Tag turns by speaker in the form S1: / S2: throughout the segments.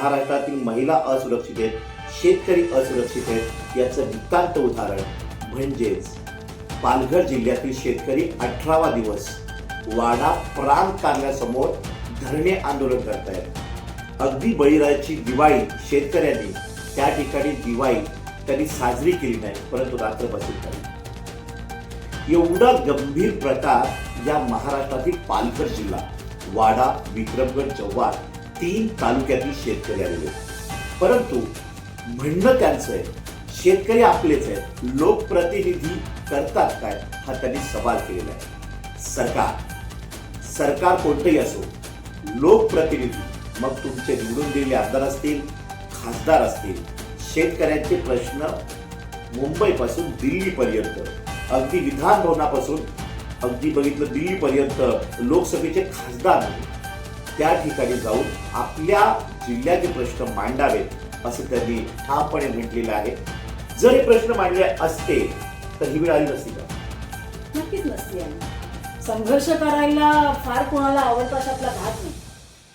S1: महाराष्ट्रातील महिला असुरक्षित आहेत शेतकरी असुरक्षित आहेत याचं नितांत उदाहरण म्हणजेच पालघर जिल्ह्यातील शेतकरी अठरावा दिवस वाडा प्राण कार्यासमोर धरणे आंदोलन करतायत. अगदी बळीरायाची दिवाळी शेतकऱ्यांनी त्या ठिकाणी दिवाळी त्यांनी साजरी केली नाही परंतु रात्र बसून झाली एवढा गंभीर प्रकार या महाराष्ट्रातील पालघर जिल्हा वाडा विक्रमगड जव्हार तीन तालुक्यातील शेतकरी आलेले आहेत. परंतु म्हणणं त्यांचं आहे शेतकरी आपलेच आहेत लोकप्रतिनिधी करतात काय हा त्यांनी सवाल केलेला आहे सरकार सरकार कोणतंही असो लोकप्रतिनिधी मग तुमचे निवडून दिलेले आमदार असतील खासदार असतील शेतकऱ्यांचे प्रश्न मुंबईपासून दिल्लीपर्यंत अगदी विधानभवनापासून अगदी बघितलं दिल्लीपर्यंत लोकसभेचे खासदार त्या ठिकाणी जाऊन आपल्या जिल्ह्याचे प्रश्न मांडावेत असं त्यांनी ठामपणे म्हटलेलं आहे. जर हे प्रश्न मांडले असते तर ही वेळ आली नसती का?
S2: नक्कीच नसते आणि संघर्ष करायला फार कोणाला आवडतं अशातला भाग नाही.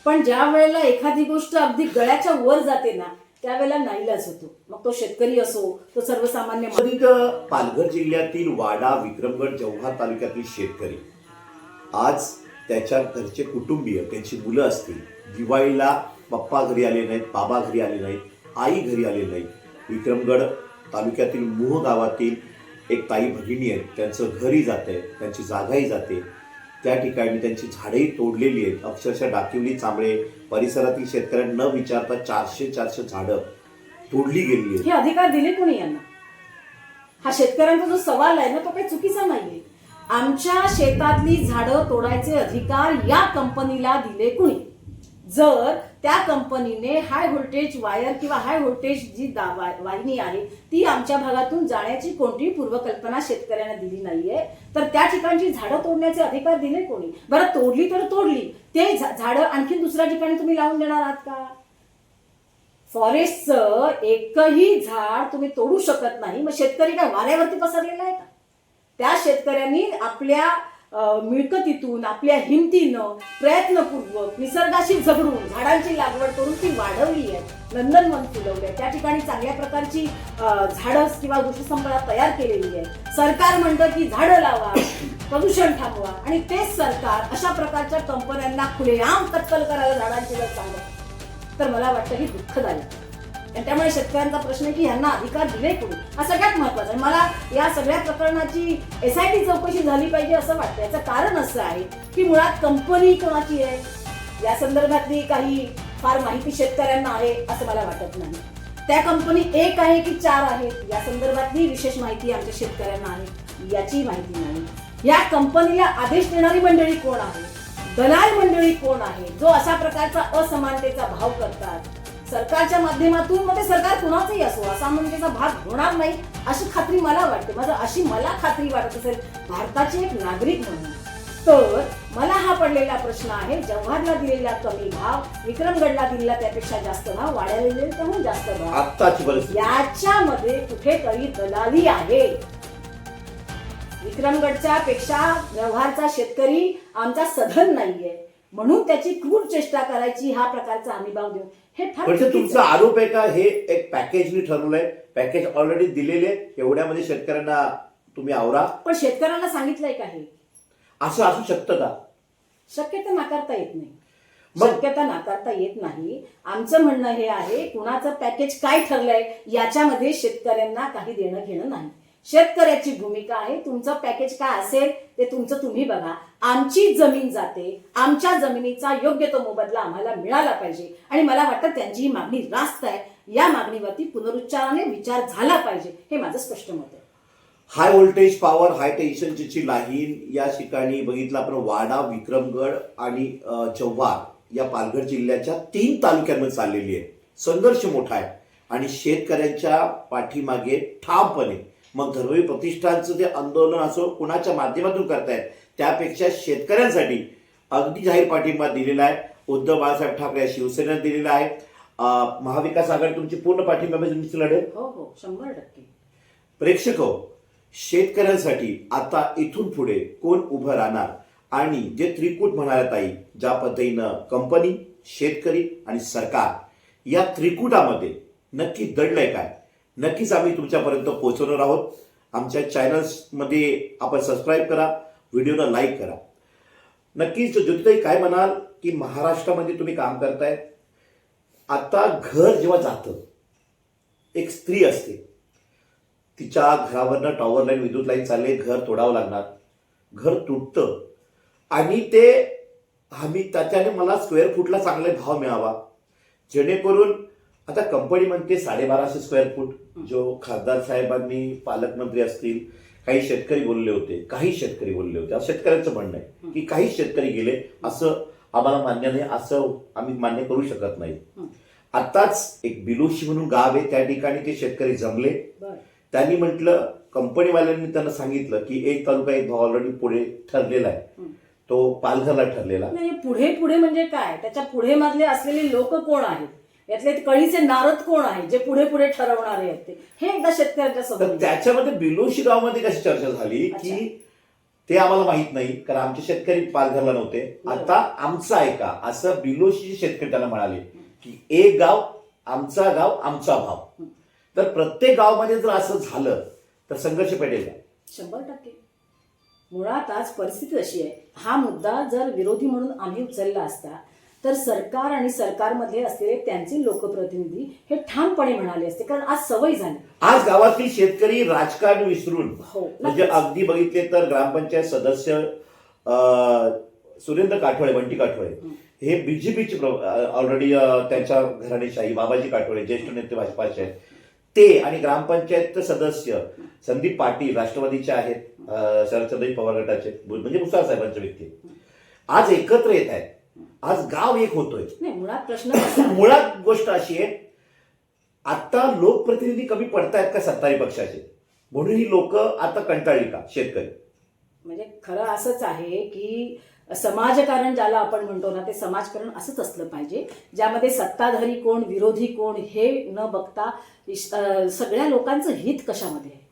S2: पण ज्या वेळेला एखादी गोष्ट अगदी गळ्याच्या वर जाते ना त्यावेळेला नाईलाज होतो. मग तो शेतकरी असो तो सर्वसामान्य
S1: पालघर जिल्ह्यातील वाडा विक्रमगड जव्हार तालुक्यातील शेतकरी. आज त्याच्या घरचे कुटुंबीय त्यांची मुलं असतील दिवाळीला पप्पा घरी आले नाहीत बाबा घरी आले नाहीत आई घरी आले नाहीत. विक्रमगड तालुक्यातील मोह गावातील एक ताई भगिनी आहेत. त्यांचं घरी जाते त्यांची जागाही जाते. त्या ठिकाणी त्यांची झाडेही तोडलेली आहेत. अक्षरशः डाकिवली चांबळे परिसरातील शेतकऱ्यांना न विचारता चारशे चारशे झाडं तोडली गेली आहेत.
S2: हे अधिकार दिले कोणी यांना? हा शेतकऱ्यांचा जो सवाल आहे ना तो काही चुकीचा नाहीये. आमच्या शेतातली झाडं तोडायचे अधिकार या कंपनीला दिले कुणी? जर त्या कंपनीने हाय व्होल्टेज वायर किंवा हाय व्होल्टेज जी दा- वा- वाहिनी आहे ती आमच्या भागातून जाण्याची कोणतीही पूर्वकल्पना शेतकऱ्यांना दिली नाहीये तर त्या ठिकाणची झाडं तोडण्याचे अधिकार दिले कोणी? बरं तोडली तर तोडली. ते झाडं आणखी दुसऱ्या ठिकाणी तुम्ही लावून देणार आहात का? फॉरेस्टचं एकही झाड तुम्ही तोडू शकत नाही. मग शेतकरी काय वाऱ्यावरती पसरलेला आहे का? त्या शेतकऱ्यांनी आपल्या मिळकतीतून आपल्या हिमतीनं प्रयत्नपूर्वक निसर्गाशी झगडून झाडांची लागवड करून ती वाढवली आहे. नंदनवन फुलवले त्या ठिकाणी चांगल्या प्रकारची झाडं किंवा वृक्षसंपदा तयार केलेली आहे सरकार म्हणतं की झाडं लावा प्रदूषण थांबवा आणि तेच सरकार अशा प्रकारच्या कंपन्यांना खुलेआम कत्तल करायला झाडांची जर सांगत तर मला वाटतं ही दुःखदायक आहे. त्यामुळे शेतकऱ्यांचा प्रश्न की यांना अधिकार दिले कोणी हा सगळ्यात महत्त्वाचा आहे. मला या सगळ्या प्रकरणाची एस आय टी चौकशी झाली पाहिजे असं वाटतं. याचं कारण असं आहे की मुळात कंपनी कोणाची आहे? या संदर्भातली काही फार माहिती शेतकऱ्यांना आहे असं मला वाटत नाही. त्या कंपनी एक आहे की चार आहेत या संदर्भातली विशेष माहिती आमच्या शेतकऱ्यांना आहे. याची माहिती नाही. या कंपनीला आदेश देणारी मंडळी कोण आहे? दलाल मंडळी कोण आहे? जो अशा प्रकारचा असमानतेचा भाव करतात सरकारच्या माध्यमातून मग ते सरकार कुणाचंही असो असमानतेचा भाग होणार नाही अशी खात्री मला वाटते. माझं अशी मला खात्री वाटत असेल भारताचे एक नागरिक म्हणून. तर मला हा पडलेला प्रश्न आहे जव्हारला दिलेला कमी भाव विक्रमगडला दिलेला त्यापेक्षा जास्त भाव वाड्याला दिलेला त्याहून जास्त भाव. याच्यामध्ये कुठेतरी दलाली आहे. विक्रमगडच्या पेक्षा व्यवहारचा शेतकरी आमचा सधन नाहीये. म्हणून त्याची क्रूर चेष्टा करायची हा प्रकारचा हमीभाव देऊन हे फार
S1: पण ते
S2: चुकीचं
S1: तुमचा. आरोप आहे का? हे एक पॅकेजनी ठरवलंय. पॅकेज ऑलरेडी दिलेले. एवढ्यामध्ये शेतकऱ्यांना तुम्ही आवरा.
S2: पण शेतकऱ्यांना सांगितलंय का हे?
S1: असं असू शकतं का?
S2: शक्यता नाकारता येत नाही. शक्यता नाकारता येत नाही. आमचं म्हणणं हे आहे कुणाचं पॅकेज काय ठरलंय याच्यामध्ये शेतकऱ्यांना काही देणं घेणं नाही. शेतकऱ्याची भूमिका आहे. तुमचं पॅकेज काय असेल ते तुमचं तुम्ही बघा. आमची जमीन जाते. आमच्या जमिनीचा योग्य तो मोबदला आम्हाला मिळाला पाहिजे. आणि मला वाटतं त्यांची ही मागणी रास्त आहे. या मागणीवरती पुनरुच्चाराने विचार झाला पाहिजे. हे माझं स्पष्ट मत आहे.
S1: हाय व्होल्टेज पॉवर हाय टेन्शनची लाहीन या ठिकाणी बघितलं आपण वाडा विक्रमगड आणि चव्हाण या पालघर जिल्ह्याच्या तीन तालुक्यांमध्ये चाललेली आहे. संघर्ष मोठा आहे. आणि शेतकऱ्यांच्या पाठीमागे ठामपणे मग धर्मवी प्रतिष्ठानचं ते आंदोलन असो कुणाच्या माध्यमातून करतायत त्यापेक्षा शेतकऱ्यांसाठी अगदी जाहीर पाठिंबा दिलेला आहे. उद्धव बाळासाहेब ठाकरे शिवसेनेनं दिलेला आहे. महाविकास आघाडी तुमची पूर्ण पाठिंबा तुमची लढेल
S2: हो हो शंभर टक्के.
S1: प्रेक्षक हो, शेतकऱ्यांसाठी आता इथून पुढे कोण उभं राहणार? आणि जे त्रिकूट म्हणाल्या ताई ज्या पद्धतीनं कंपनी शेतकरी आणि सरकार या त्रिकुटामध्ये नक्की दडलंय काय? नक्कीच आम्ही तुमच्यापर्यंत पोहोचवणार आहोत. आमच्या चॅनल्समध्ये आपण सबस्क्राईब करा व्हिडिओला लाईक करा. नक्कीच ज्योतिताई काय म्हणाल की महाराष्ट्रामध्ये तुम्ही काम करताय. आता घर जेव्हा जातं एक स्त्री असते. तिच्या घरावरनं टॉवर लाईन विद्युत लाईन चालले घर तोडावं लागणार. घर तुटतं. आणि ते आम्ही त्याच्याने मला स्क्वेअर फूटला चांगले भाव मिळावा. जेणेकरून आता कंपनी म्हणते साडेबाराशे स्क्वेअर फूट जो खासदार साहेबांनी पालकमंत्री असतील काही शेतकरी बोलले होते काही शेतकरी बोलले होते. असं शेतकऱ्यांचं म्हणणं आहे की काही शेतकरी गेले असं आम्हाला मान्य नाही असं आम्ही मान्य करू शकत नाही. आताच एक बिलोशी म्हणून गाव आहे त्या ठिकाणी ते शेतकरी जमले. त्यांनी म्हटलं कंपनीवाल्यांनी त्यांना सांगितलं की एक तालुका एक भाव ऑलरेडी पुढे ठरलेला आहे. तो पालघरला ठरलेला.
S2: पुढे पुढे म्हणजे काय? त्याच्या पुढे मधले असलेले लोक कोण आहेत? यातले कळीचे नारद कोण आहे? जे पुढे पुढे ठरवणारे आहेत ते. हे एकदा शेतकऱ्यांच्या
S1: तर
S2: समोर
S1: त्याच्यामध्ये बिलोशी गावामध्ये कशी चर्चा झाली. की ते आम्हाला माहीत नाही कारण आमचे शेतकरी पालघरला नव्हते.
S2: बरोबर.
S1: आता आमचं आहे का असं बिलोशी शेतकरी त्यांना म्हणाले की एक गाव आमचा गाव आमचा भाव. तर प्रत्येक गावामध्ये जर असं झालं तर संघर्ष पेटेल. का
S2: शंभर टक्के. मुळात आज परिस्थिती अशी आहे. हा मुद्दा जर विरोधी म्हणून आम्ही उचलला असता तर सरकार आणि सरकारमध्ये असलेले त्यांचे लोकप्रतिनिधी हे ठामपणे म्हणाले असते कारण आज सवय झाली
S1: आज गावातील शेतकरी राजकारण विसरून
S2: हो
S1: म्हणजे. अगदी बघितले तर ग्रामपंचायत सदस्य सुरेंद्र काठोळे बंटी काठोळे
S2: हं.
S1: बीजेपीचे ऑलरेडी त्यांच्या घराणेशाही बाबाजी काठोळे ज्येष्ठ नेते भाजपाचे आहेत ते आणि ग्रामपंचायत सदस्य संदीप पाटील राष्ट्रवादीचे आहेत शरदचंद्र पवार गटाचे म्हणजे मुसार साहेबांचे व्यक्ती आज एकत्र येत आहेत आज गाव एक होतोय.
S2: नाही मुळात प्रश्न?
S1: मुळात गोष्ट अशी आहे आता लोकप्रतिनिधी कमी पडतायत का सत्तारी पक्षाचे? म्हणून ही लोक आता कंटाळली का शेतकरी?
S2: म्हणजे खरं असंच आहे की समाजकारण ज्याला आपण म्हणतो ना ते समाजकारण असंच असलं पाहिजे ज्यामध्ये सत्ताधारी कोण विरोधी कोण हे न बघता सगळ्या लोकांचं हित कशामध्ये आहे?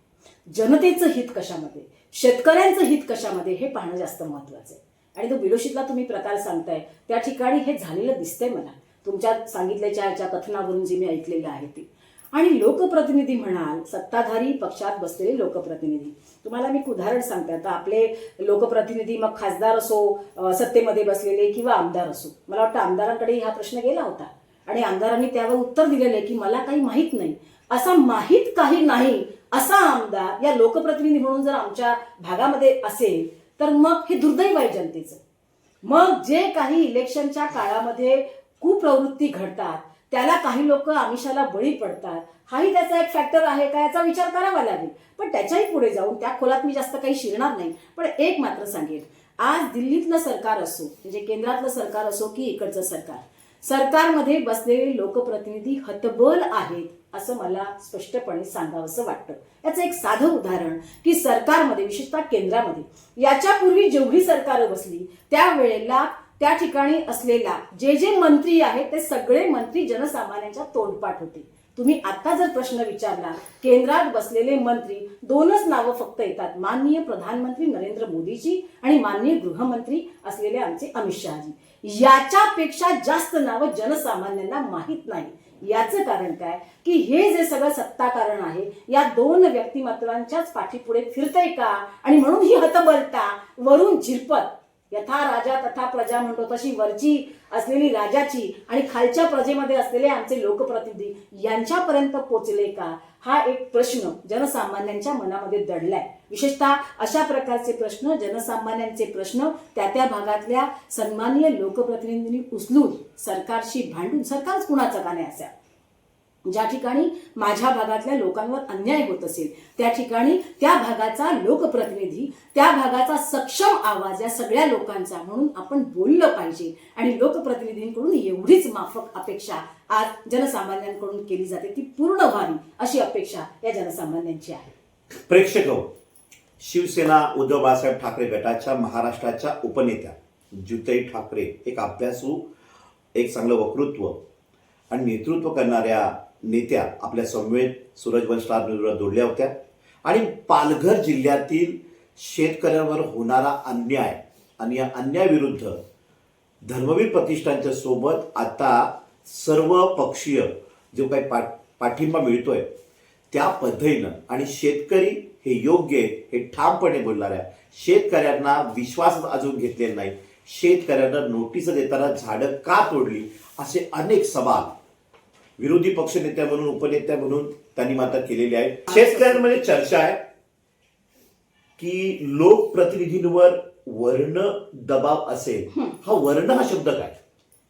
S2: जनतेचं हित कशामध्ये शेतकऱ्यांचं हित कशामध्ये हे पाहणं जास्त महत्वाचं आहे. आणि तो बिलोशीतला तुम्ही प्रकार सांगताय त्या ठिकाणी हे झालेलं दिसतंय मला. तुमच्या सांगितल्याच्या याच्या कथनावरून जी मी ऐकलेली आहे ती. आणि लोकप्रतिनिधी म्हणाल सत्ताधारी पक्षात बसलेले लोकप्रतिनिधी. तुम्हाला मी एक उदाहरण सांगते. आता आपले लोकप्रतिनिधी मग खासदार असो सत्तेमध्ये बसलेले किंवा आमदार असो. मला वाटतं आमदारांकडे हा प्रश्न गेला होता. आणि आमदारांनी त्यावर उत्तर दिलेलं आहे की मला काही माहीत नाही. असा माहीत काही नाही असा आमदार या लोकप्रतिनिधी म्हणून जर आमच्या भागामध्ये असेल तर मग हे दुर्दैव आहे जनतेचं. मग जे काही इलेक्शनच्या काळामध्ये कुप्रवृत्ती घडतात त्याला काही लोक आमिषाला बळी पडतात हाही त्याचा एक फॅक्टर आहे का याचा विचार करावा लागेल. पण त्याच्याही पुढे जाऊन त्या खोलात मी जास्त काही शिरणार नाही. पण एक मात्र सांगेल आज दिल्लीतलं सरकार असो म्हणजे केंद्रातलं सरकार असो की इकडचं सरकार सरकारमध्ये बसलेले लोकप्रतिनिधी हतबल आहेत. असं मला स्पष्टपणे सांगावंसं वाटतं. याचं एक साधं उदाहरण की सरकारमध्ये विशेषतः केंद्रामध्ये याच्यापूर्वी जेवढी सरकारं बसली त्यावेळेला त्या ठिकाणी असलेला जे जे मंत्री आहेत ते सगळे मंत्री जनसामान्यांच्या तोंडपाठ होते. तुम्ही आता जर प्रश्न विचारला केंद्रात बसलेले मंत्री दोनच नावं फक्त येतात. माननीय प्रधानमंत्री नरेंद्र मोदीजी आणि माननीय गृहमंत्री असलेले आमचे अमित शहाजी. याच्यापेक्षा जास्त नावं जनसामान्यांना माहीत नाही. याचं कारण काय? की हे जे सगळं सत्ताकारण आहे या दोन व्यक्तिमत्वांच्याच पाठीपुढे फिरतंय का? आणि म्हणून ही हतबलता वरून झिरपत. यथा राजा तथा प्रजा म्हणतो तशी वरची असलेली राजाची आणि खालच्या प्रजेमध्ये असलेले आमचे लोकप्रतिनिधी यांच्यापर्यंत पोचले का? हा एक प्रश्न जनसामान्यांच्या मनामध्ये दडलाय. विशेषतः अशा प्रकारचे प्रश्न जनसामान्यांचे प्रश्न त्या त्या भागातल्या सन्माननीय लोकप्रतिनिधींनी उचलून सरकारशी भांडून सरकारच कुणाचं का नाही असेल ज्या ठिकाणी माझ्या भागातल्या लोकांवर अन्याय होत असेल त्या ठिकाणी त्या भागाचा लोकप्रतिनिधी त्या भागाचा सक्षम आवाज या सगळ्या लोकांचा म्हणून आपण बोललं पाहिजे. आणि लोकप्रतिनिधींकडून एवढीच माफक अपेक्षा आज जनसामान्यांकडून केली जाते. ती पूर्ण व्हावी अशी अपेक्षा या जनसामान्यांची आहे.
S1: प्रेक्षक हो, शिवसेना उद्धव बाळासाहेब ठाकरे गटाच्या महाराष्ट्राच्या उपनेत्या जुतई ठाकरे एक अभ्यासू एक चांगलं वक्तृत्व आणि नेतृत्व करणाऱ्या नेत्या आपल्या समवेत सूरजवंश स्टार न्यूजवर जोडल्या होत्या. आणि पालघर जिल्ह्यातील शेतकऱ्यांवर होणारा अन्याय आणि या अन्यायाविरुद्ध धर्मवीर प्रतिष्ठानच्या सोबत आता सर्व पक्षीय जो काही पा पाठिंबा मिळतोय त्या पद्धतीनं आणि शेतकरी हे योग्य आहे हे ठामपणे बोलणाऱ्या शेतकऱ्यांना विश्वास अजून घेतलेला नाही. शेतकऱ्यांना नोटीस देताना झाडं का तोडली असे अनेक सवाल विरोधी पक्षनेत्या म्हणून उपनेत्या म्हणून त्यांनी मात्र केलेले आहेत शेतकऱ्यांमध्ये चर्चा आहे की लोकप्रतिनिधींवर वर्ण दबाव असेल हा. वर्ण हा शब्द काय?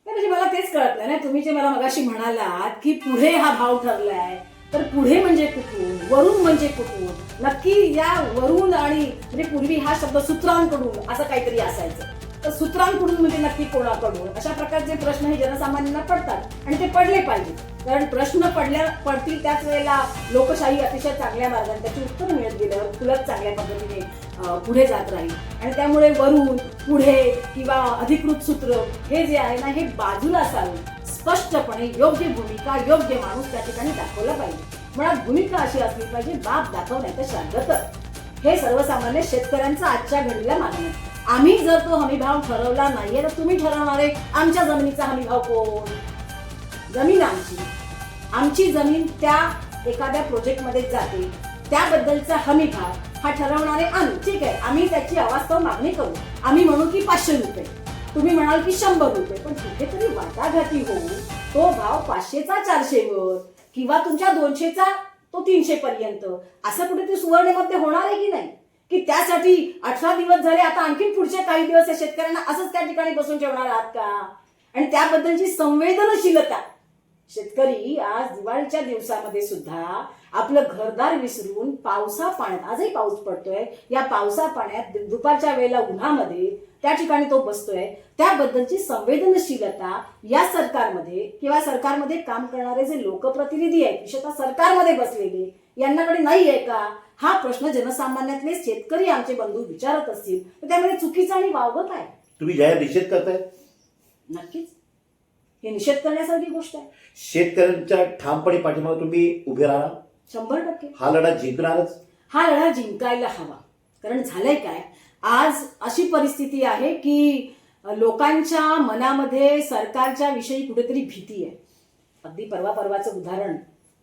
S2: म्हणजे मला तेच कळत नाही ना. तुम्ही जे मला मगाशी म्हणालात की पुढे हा भाव ठरलाय तर पुढे म्हणजे कुठून? वरून म्हणजे कुठून? नक्की या वरून आणि म्हणजे पूर्वी हा शब्द सूत्रांकडून असं काहीतरी असायचं. तर सूत्रांकडून म्हणजे नक्की कोणाकडून? अशा प्रकारचे प्रश्न हे जनसामान्यांना पडतात आणि ते पडले पाहिजे. कारण प्रश्न पडल्या पडतील त्याच वेळेला लोकशाही अतिशय चांगल्या मार्गाने त्याची उत्तर मिळत गेल्यावर तुलत चांगल्या पद्धतीने पुढे जात राहील. आणि त्यामुळे वरून पुढे किंवा अधिकृत सूत्र हे जे आहे ना हे बाजूला असावे स्पष्टपणे योग्य भूमिका योग्य माणूस त्या ठिकाणी दाखवला पाहिजे. मुळात भूमिका अशी असली पाहिजे बाप दाखवण्याचं शांत तर हे सर्वसामान्य शेतकऱ्यांचं आजच्या घडीला मागणं आम्ही जर तो हमीभाव ठरवला नाहीये तर तुम्ही ठरवणारे आमच्या जमिनीचा हमीभाव कोण? जमीन आमची. आमची जमीन त्या एखाद्या प्रोजेक्टमध्ये जाते. त्याबद्दलचा हमीभाव हा ठरवणारे आम्ही. ठीक आहे आम्ही त्याची अवास्तव मागणी करू. आम्ही म्हणू की पाचशे रुपये. तुम्ही म्हणाल की शंभर रुपये. पण कुठेतरी वाटाघाटी होऊन तो भाव पाचशेचा चारशेवर किंवा तुमच्या दोनशेचा तो तीनशे पर्यंत असं कुठेतरी सुवर्णमध्ये होणार आहे की नाही? की त्यासाठी अठरा दिवस झाले आता आणखीन पुढचे काही दिवस या शेतकऱ्यांना असंच त्या ठिकाणी बसून ठेवणार आहात का? आणि त्याबद्दलची संवेदनशीलता. शेतकरी आज दिवाळीच्या दिवसामध्ये सुद्धा आपलं घरदार विसरून पावसा पाण्यात आजही पाऊस पडतोय या पावसा पाण्यात दुपारच्या वेळेला उन्हामध्ये त्या ठिकाणी तो बसतोय. त्याबद्दलची संवेदनशीलता या सरकारमध्ये किंवा सरकारमध्ये काम करणारे जे लोकप्रतिनिधी आहेत विशेषतः सरकारमध्ये बसलेले यांनाकडे नाही आहे का? हा प्रश्न जनसामान्यातले शेतकरी आमचे बंधू विचारत असतील तर त्यामध्ये चुकीचं आणि वावगत आहे
S1: तुम्ही जाहीर निषेध करताय.
S2: नक्कीच. हे निषेध करण्यासारखी गोष्ट आहे.
S1: शेतकऱ्यांच्या ठामपणे पाठीमागे तुम्ही उभे राहा.
S2: शंभर टक्के.
S1: हा लढा जिंकणारच.
S2: हा लढा जिंकायला हवा. कारण झालंय काय? आज अशी परिस्थिती आहे की लोकांच्या मनामध्ये सरकारच्या विषयी कुठेतरी भीती आहे. अगदी परवा परवाचं उदाहरण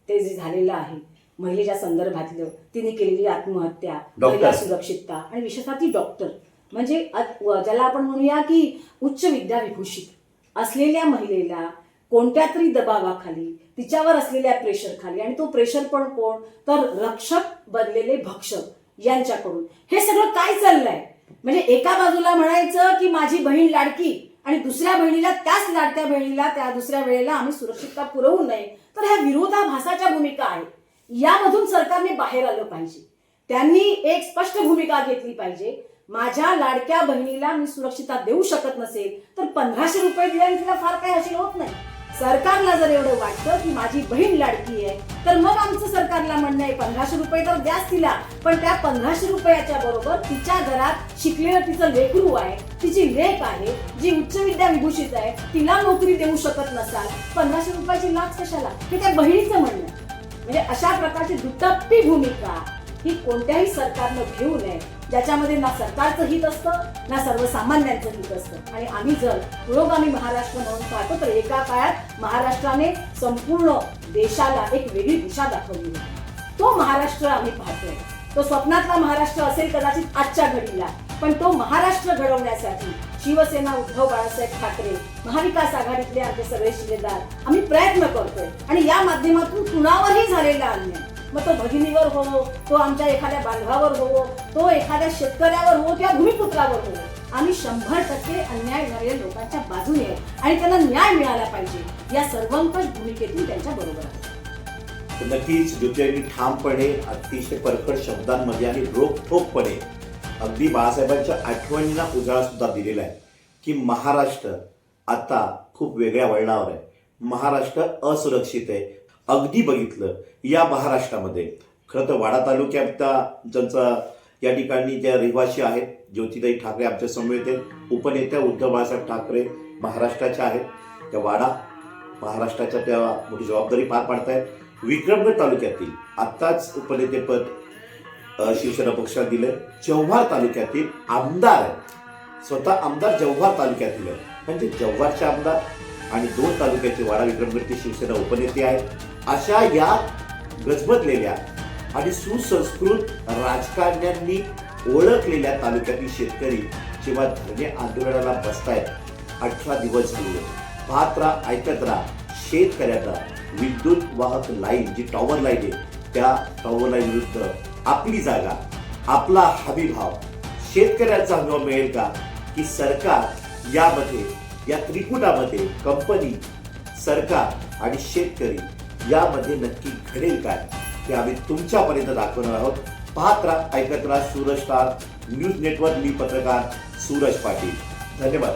S2: ते जे झालेलं आहे. महिलेच्या संदर्भातलं तिने केलेली आत्महत्या. महिला सुरक्षितता आणि विशेषतः ती डॉक्टर. म्हणजे ज्याला आपण म्हणूया की उच्च विद्याविभूषित असलेल्या महिलेला कोणत्या तरी दबावाखाली तिच्यावर असलेल्या प्रेशर खाली आणि तो प्रेशर पण कोण? तर रक्षक बनलेले भक्षक यांच्याकडून. हे सगळं काय चाललंय? म्हणजे एका बाजूला म्हणायचं की माझी बहीण लाडकी आणि दुसऱ्या बहिणीला त्याच लाडक्या बहिणीला त्या दुसऱ्या वेळेला आम्ही सुरक्षितता पुरवू नये. तर ह्या विरोधाभासाच्या भूमिका आहेत. यामधून सरकारने बाहेर आलं पाहिजे. त्यांनी एक स्पष्ट भूमिका घेतली पाहिजे. माझ्या लाडक्या बहिणीला मी सुरक्षितता देऊ शकत नसेल तर पंधराशे रुपये दिल्याने तिला फार काही हशील होत नाही. सरकारला जर एवढं वाटतं की माझी बहीण लाडकी आहे तर मग आमचं सरकारला म्हणणं आहे पंधराशे रुपये तर द्याच तिला पण त्या पंधराशे रुपयाच्या बरोबर तिच्या घरात शिकलेलं तिचं लेकरू आहे तिची लेख आहे जी उच्च विद्या विभूषित आहे तिला नोकरी देऊ शकत नसाल पंधराशे रुपयाची लाच कशाला? हे त्या बहिणीचं म्हणणं म्हणजे अशा प्रकारची दुटप्पी भूमिका ही कोणत्याही सरकारनं घेऊ नये. ज्याच्यामध्ये ना सरकारचं हित असतं ना सर्वसामान्यांचं हित असतं. आणि आम्ही जर पुरोगामी महाराष्ट्र म्हणून पाहतो तर एका काळात महाराष्ट्राने संपूर्ण देशाला एक वेगळी दिशा दाखवली. तो महाराष्ट्र आम्ही पाहतोय. तो स्वप्नातला महाराष्ट्र असेल कदाचित आजच्या घडीला पण तो महाराष्ट्र घडवण्यासाठी शिवसेना उद्धव बाळासाहेब ठाकरे महाविकास आघाडीतले आमचे सगळे शिलेदार. आम्ही प्रयत्न करतोय. आणि या माध्यमातून कुणावरही झालेला अन्याय. मग तो भगिनीवर होवो तो आमच्या एखाद्या बांधवावर होवो तो एखाद्या शेतकऱ्यावर हो किंवा भूमिपुत्रावर होवो आम्ही शंभर टक्के अन्याय झालेल्या लोकांच्या बाजूने आणि त्यांना न्याय मिळाला पाहिजे. या सर्वंकष भूमिकेतून त्यांच्या बरोबर आहे.
S1: नक्कीच ज्योतिरावांनी ठामपणे अतिशय परखड शब्दांमध्ये आणि रोखठोकपणे अगदी बाळासाहेबांच्या आठवणींना उजाळा सुद्धा दिलेला आहे की महाराष्ट्र आता खूप वेगळ्या वळणावर आहे. महाराष्ट्र असुरक्षित आहे. अगदी बघितलं या महाराष्ट्रामध्ये. खरं तर वाडा तालुक्यात ज्यांचा या ठिकाणी ज्या रहिवासी आहेत ज्योतिताई ठाकरे आमच्यासमोर येते उपनेत्या उद्धव बाळासाहेब ठाकरे महाराष्ट्राच्या आहेत. त्या वाडा महाराष्ट्राच्या त्या मोठी जबाबदारी पार पाडतायत. विक्रमगड तालुक्यातील आत्ताच उपनेतेपद शिवसेना पक्षाला दिलं. जव्हार तालुक्यातील आमदार स्वतः आमदार जव्हार तालुक्यातील म्हणजे जव्हारचे आमदार आणि दोन तालुक्याचे वाडा विक्रमगडचे शिवसेना उपनेते आहेत. अशा या गजबजलेल्या आणि सुसंस्कृत राजकारण्यांनी ओळखलेल्या तालुक्यातील शेतकरी जेव्हा धरणे आंदोलनाला बसतायत अठरा दिवस झाले. पाहत राहा ऐकत राहा. शेतकऱ्यांना विद्युत वाहक लाईन जी टॉवर लाईन आहे त्या टॉवर लाईन विरुद्ध आपली जागा आपला हमी भाव शेतकऱ्यांचा हमी मिळेल का? की सरकार यामध्ये या त्रिकुटामध्ये कंपनी सरकार आणि शेतकरी यामध्ये नक्की घडेल काय? ते आम्ही तुमच्यापर्यंत दाखवणार आहोत. पाहत राहा ऐकत राहा सूरज स्टार न्यूज नेटवर्क मी पत्रकार सूरज पाटील. धन्यवाद